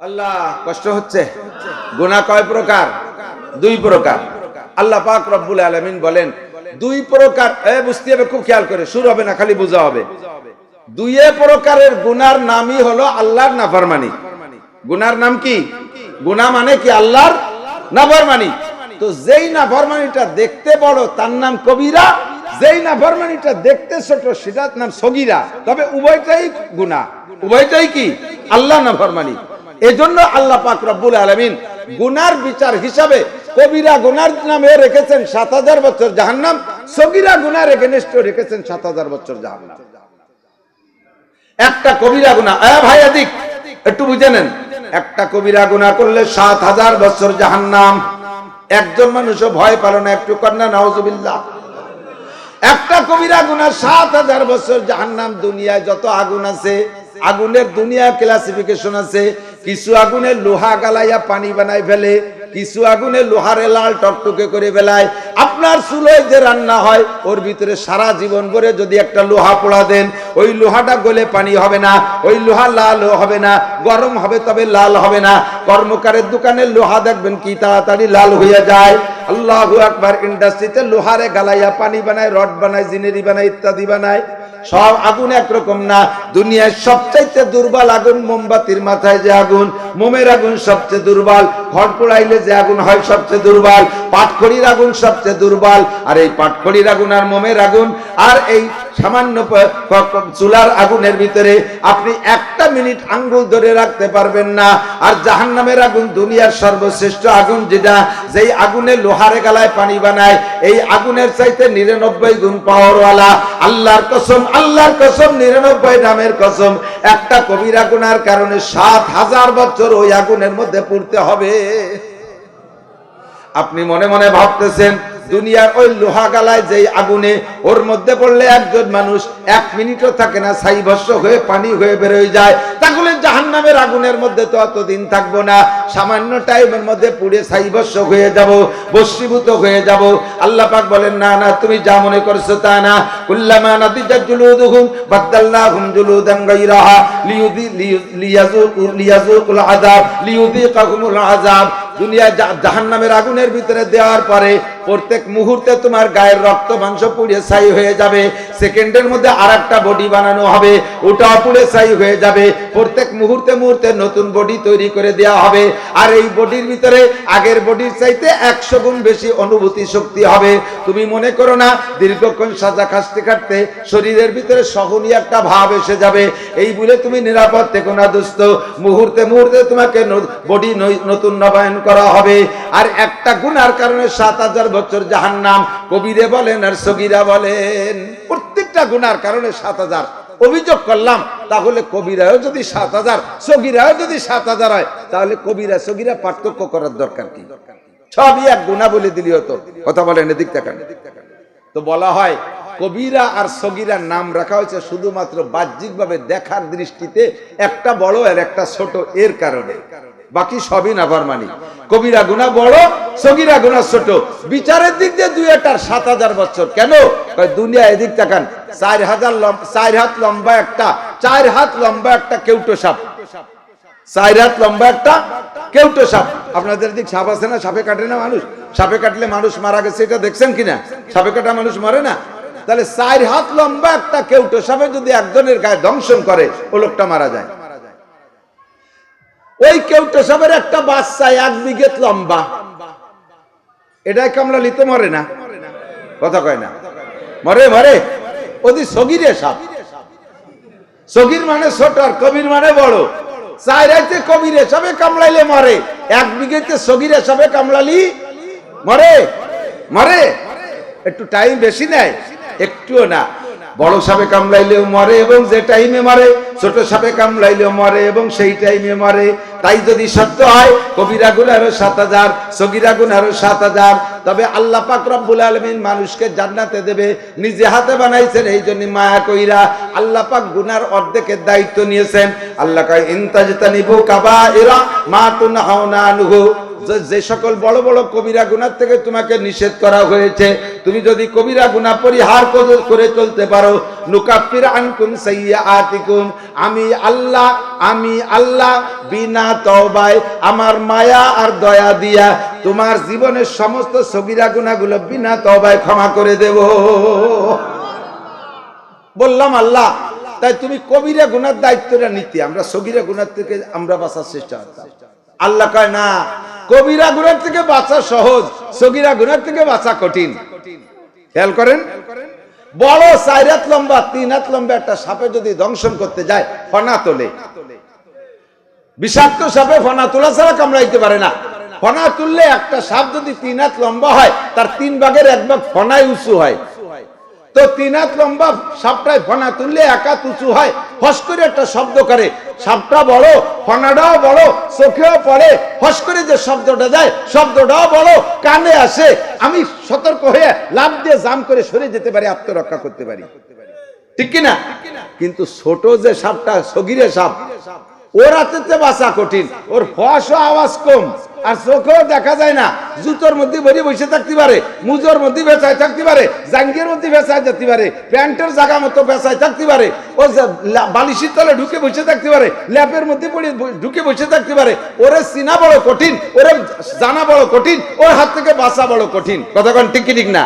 আল্লাহ, কষ্ট হচ্ছে। গুনাহ কয় প্রকার? দুই প্রকার। আল্লাহ পাক রব্বুল আলামিন বলেন, দুই প্রকার, এ বুঝতে হবে, খুব খেয়াল করে, শুরু হবে না, খালি বোঝা হবে। দুইয়ে প্রকারের গুনার নামই হলো আল্লাহর নাফরমানি। গুনার নাম কি? গুনাহ মানে কি? আল্লাহর নাফরমানি। তো যেই নাফরমানিটা দেখতে বড়, তার নাম কবিরা। যেই নাফরমানিটা দেখতে ছোট, সেটার নাম সগিরা। তবে উভয়টাই গুনা উভয়টাই কি? আল্লাহ নাফরমানি। এজন্য আল্লাহ পাক রব্বুল আলামিন গুনার বিচার হিসাবে কবিরা গুনার নামে রেখেছেন সাত হাজার বছর জাহান্নাম, সগীরা গুনার এগেনস্ট রেখেছেন সাত হাজার বছর জাহান্নাম। একটা কবিরা গুণা এ ভাই এদিক, একটু বুঝে নেন। একটা কবিরা গুণা করলে সাত হাজার বছর জাহান্নাম। একজন মানুষও ভয় পালো না, একটু কন্যা নাউজুবিল্লাহ। একটা কবিরা গুণা সাত হাজার বছর জাহান্নাম, দুনিয়ায় যত আগুন আছে, আগুনের দুনিয়া ক্লাসিফিকেশন আছে কিছু আগুনে লোহা গালাইয়া পানি বানাই ফেলে, কিছু আগুনে লোহারে লাল টকটকে করে ফেলায়। আপনার চুলোয় যে রান্না হয়, ওর ভিতরে সারা জীবন ভরে যদি একটা লোহা পোড়া দেন, ওই লোহাটা গলে পানি হবে না, ওই লোহা লাল হবে না, গরম হবে তবে লাল হবে না। কর্মকারের দোকানে লোহা দেখবেন কি তাড়াতাড়ি লাল হয়ে যায়। আল্লাহ আকবার ইন্ডাস্ট্রিতে লোহারে গালাইয়া পানি বানায়, রড বানায়, জিনেরি বানায়, ইত্যাদি বানায়। সব আগুন একরকম না। দুনিয়ার সবচাইতে দুর্বল আগুন মোমবাতির মাথায় যে আগুন, মোমের আগুন সবচেয়ে দুর্বল, ঘর যে আগুন হয় সবচেয়ে দুর্বল, পাটখড়ির আগুন সবচেয়ে দুর্বল, আর এই পাটখড়ির আগুন আর মোমের আগুন, আর এই সামান্য চুলার আগুনের ভিতরে আপনি একটা মিনিট আঙ্গুল ধরে রাখতে পারবেন না। আর জাহান্নামের আগুন দুনিয়ার সর্বশ্রেষ্ঠ আগুন যেটা, যেই আগুনে লোহারে গালায় পানি বানায়, এই আগুনের চাইতে নিরানব্বই গুণ পাওয়ারওয়ালা। আল্লাহর কসম আল্লাহর কসম, নিরানব্বই নামের কসম। একটা কবিরা গুনার কারণে সাত হাজার বছর ওই আগুনের মধ্যে পড়তে হবে। আপনি মনে মনে ভাবতেছেন দুনিয়ার ওই লোহা গালায় যেই আগুনে ওর মধ্যে পড়লে একজন মানুষ এক মিনিটও থাকে না ছাই ভস্য হয়ে পানি হয়ে বেরোয় যায়। তাহলে জাহান্নামের আগুনের মধ্যে তো অতদিন থাকব না। সামান্য টাইমের মধ্যে পুড়ে ছাই ভস্য হয়ে যাব বস্মীভূত হয়ে যাব। আল্লাহ পাক বলেন, না না, তুমি যা মনে করছ তা না। কুল্লামা নাদিজাত জুলুদুহুম, বাদদালনাহুম জুলুদান গায়রাহা, লিয়ুদি লিয়াজুকু লিয়াজুকুল আযাব লিয়ুযিকাহুমুল আযাব। দুনিয়া জাহান্নামের আগুনের ভিতরে দেওয়ার পরে প্রত্যেক মুহূর্তে তোমার গায়ের রক্ত মাংস পুড়ে ছাই হয়ে যাবে। সেকেন্ডের মধ্যে আর একটা বডি বানানো হবে, ওটাও পুড়ে ছাই হয়ে যাবে। প্রত্যেক মুহূর্তে মুহূর্তে নতুন বডি তৈরি করে দেওয়া হবে। আর এই বডির ভিতরে আগের বডির চাইতে একশো গুণ বেশি অনুভূতি শক্তি হবে। তুমি মনে করো না, দীর্ঘক্ষণ সাজা খাটতে শরীরের ভিতরে সহনীয় একটা ভাব এসে যাবে। এই বলে তুমি নিরাপদ থেকো না দুস্থ। মুহূর্তে মুহূর্তে তোমাকে বডি নতুন নবায়ন করা হবে। আর একটা গুনার কারণে সাত হাজার বছর জাহান্নাম। কবিরে বলেন আর সগিরা বলেন, প্রত্যেকটা গুনার কারণে সাত হাজার। অভিযোগ করলাম, তাহলে কবিরাও যদি সাত হাজার, সগিরাও যদি সাত হাজার হয়, তাহলে কবিরা সগিরা পার্থক্য করার দরকার কি? সবই এক গুণা বলে দিলি হতো। কথা বলেন এদিক তাকান। তো বলা হয়, কবিরা আর সগিরার নাম রাখা হয়েছে শুধুমাত্র বাহ্যিকভাবে দেখার দৃষ্টিতে, একটা বড় আর একটা ছোট, এর কারণে। বাকি সবই নাফরমানি। কবিরা গুণা বড়, সগিরা গুণা ছোট। বিচারের দিক দিয়ে দুই একটার সাত হাজার বছর। কেন? দুনিয়া এদিক তাকান। চার হাজার চার হাত লম্বা একটা, চার হাত লম্বা একটা কেউটো সাপ। চার হাত লম্বা একটা কেউটো সাপ। আপনাদের দিক সাপ আছে না? সাপে কাটে না মানুষ? সাপে কাটলে মানুষ মারা গেছে, এটা দেখছেন কিনা? সাপে কাটা মানুষ মরে না? তাহলে চার হাত লম্বা একটা কেউটো সাপে যদি একজনের গায়ে দংশন করে, ও লোকটা মারা যায়। ওই কেউটো সাপের একটা বাচ্চা, এক বিঘে লম্বা। এটাই কামলা লিতে মরে না? কথা কয় না। মরে মরে। ওদি সগিরে সাপ। সগির মানে ছোট আর কবির মানে বড়। চাইরাইতে কবির হিসাবে কামড়াইলে মরে। এক বিঘেতে সগির হিসাবে কামড়ালি মরে। মরে। একটু টাইম বেশি নেয়, একটুও না। বড় সাপে কামড়াইলেও মরে এবং যে টাইমে মরে, ছোট সাপে কামড়াইলেও মরে এবং সেই টাইমে মরে। তাই যদি সত্য হয়, কবিরা আরও সাত হাজার, সগিরা আরও সাত হাজার। তবে আল্লাহ পাক রব্বুল আলমিন মানুষকে জান্নাতে দেবে, নিজে হাতে বানাইছেন এই জন্য মায়া কইরা আল্লাহ পাক গুনার অর্ধেকের দায়িত্ব নিয়েছেন। আল্লাহ কয় ইনতাজতানিবু কাবা এরা মা তুনহাউনা আনহু। যে- সকল বড় বড় কবিরা গুনার থেকে তোমাকে নিষেধ করা হয়েছে, তুমি যদি কবিরা গুনাহ পরিহার করে- চলতে পারো। নুকাফির আনকুম সাইয়্যাতিকুম। আমি আল্লাহ আমি আল্লাহ, বিনা তওবায় আমার মায়া আর দয়া দিয়া তোমার জীবনের সমস্ত সগিরা গুনাহগুলো বিনা তওবায় ক্ষমা করে দেব। বললাম, আল্লাহ, তাই তুমি কবিরা গুনার দায়িত্বটা নিতে, আমরা সগিরা গুনার থেকে আমরা বাঁচার চেষ্টা আল্লাহ কয়, না কবিরা গুনার থেকে বাঁচা সহজ, সগিরা গুনার থেকে বাঁচা কঠিন। খেয়াল করেন? বড় চার হাত লম্বা, তিন হাত লম্বা একটা সাপে যদি দংশন করতে যায়, ফনা তোলে। বিষাক্ত সাপে ফনা তোলা ছাড়া কামড়াইতে পারে না। ফনা তুললে একটা সাপ যদি তিন হাত লম্বা হয়, তার তিন ভাগের এক ভাগ ফনায় উঁচু হয়। তো তিন হাত লম্বা সাপটায় ফনা তুললে এক হাত উঁচু হয়। ফস করে একটা শব্দ করে। সাপটা বড়, ফনাটাও বড়, চোখেও পড়ে। ফস করে যে শব্দটা দেয় শব্দটাও বড়, কানে আসে। আমি সতর্ক হয়ে লাভ দিয়ে জাম করে সরে যেতে পারি, আত্মরক্ষা করতে পারি। ঠিক কিনা? কিন্তু ছোট যে সাপটা, সগিরে সাপ, ওর হাতেতে বাঁচা কঠিন। ওর ফস আওয়াজ কম। আর চোখেও দেখা যায় না। জুতোর মধ্যে ভরি বসে থাকতে পারে, মুজোর মধ্যে বেচায় থাকতে পারে, জাঙ্গির মধ্যে বেচায় যেতে পারে, প্যান্টের জায়গা মতো বেচায় থাকতে পারে, ও বালিশের তলে ঢুকে বসে থাকতে পারে, ল্যাপের মধ্যে পড়ে ঢুকে বসে থাকতে পারে, ওরে চিনা বড় কঠিন, ওরে জানা বড় কঠিন, ওর হাত থেকে বাঁচা বড় কঠিন। কতক্ষণ ঠিক কি ঠিক না?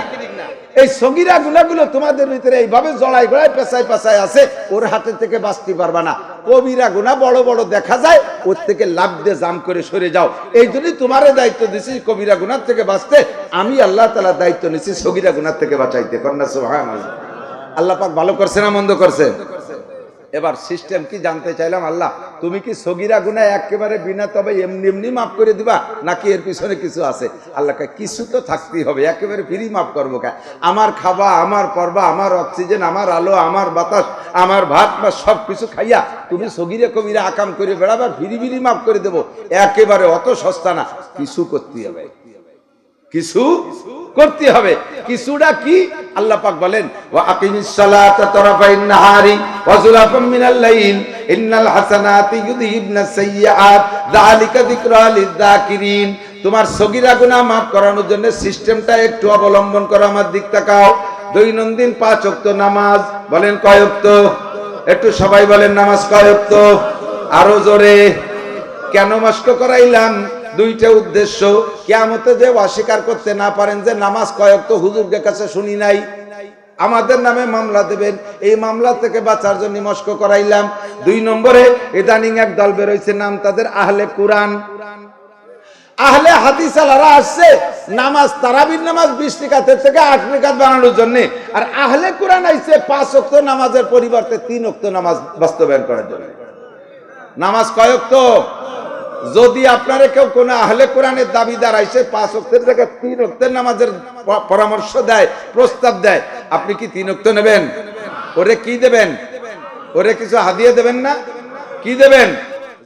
এই সগিরা গুলাগুলো তোমাদের ভিতরে এইভাবে জড়াই গড়াই পেশায় পেশায় আছে, ওর হাতে থেকে বাঁচতে পারবা না। কবিরা গুণা বড় বড় দেখা যায়, ওর থেকে লাভ দিয়ে জাম করে সরে যাও। এই জন্যই তোমারে দায়িত্ব দিছি কবিরা গুনার থেকে বাঁচতে। আমি আল্লাহ তালা দায়িত্ব নিছি সগিরা গুনার থেকে বাঁচাইতে। কন্যা সোহান আল্লাহ পাক ভালো করছে না মন্দ করছে? এবার সিস্টেম কি জানতে চাইলাম? আল্লাহ, তুমি কি সগিরা গুনা একেবারে বিনা তবে এমনি এমনি মাফ করে দিবা? নাকি এর পিছনে কিছু আছে? আল্লাহকে কিছু তো থাকতেই হবে, একেবারে ফ্রি মাফ করব কে? আমার খাবা আমার পরবা, আমার অক্সিজেন আমার আলো, আমার বাতাস, আমার ভাত, বা সব কিছু খাইয়া তুমি সগিরে কবিরা আকাম করে বেড়াবা ফিরি ফিরি মাফ করে দেবো। একেবারে অত সস্তা না, কিছু করতে হবে। কিছু করতে হবে। কিছুটা কি? আল্লাহ পাক বলেন, ওয়া আকিমিস সালাতা তারাফাইন নাহারি ওয়া যুলাফাম মিনাল লাইল। ইন্নাল হাসানাতি ইউযহিবনাস সাইয়্যাত যালিকা যিকরা লিয-যাকিরিন তোমার সগীরা গুনাহ maaf করানোর জন্য সিস্টেমটা একটু অবলম্বন করো, আমার দিক তাকাও। দৈনন্দিন পাঁচ ওয়াক্ত নামাজ, বলেন কয় ওয়াক্ত? একটু সবাই বলেন নামাজ কয় ওয়াক্ত? আরও জোরে। কেন মাস্ক করাইলাম? দুইটা উদ্দেশ্য। কেয়ামতে যে অস্বীকার করতে না পারেন যে নামাজ কয়েক তো হুজুরকে কাছে শুনি নাই। আমাদের নামে মামলা দেবেন। এই মামলা থেকে বাঁচার জন্য মস্ক করাইলাম। দুই নম্বরে, ইদানিং এক দল বেরোইছে, নাম তাদের আহলে কুরআন। আহলে হাদিস আলারা আসছে, নামাজ, তারাবির নামাজ বিশ টিকাতের থেকে আট টিকাত বানানোর জন্য। আর আহলে কোরআন আইছে পাঁচ অক্ত নামাজের পরিবর্তে তিন অক্ত নামাজ বাস্তবায়ন করার জন্য। নামাজ কয়ক তো যদি আপনারা কেউ কোন আহলে কোরআনের দাবিদার আইসে পাঁচ অক্টের জায়গায় তিন অক্টের নামাজের পরামর্শ দেয়, প্রস্তাব দেয়, আপনি কি তিন অক্ট নেবেন? ওরে কি দেবেন? ওরে কিছু হাদিয়ে দেবেন না? কি দেবেন?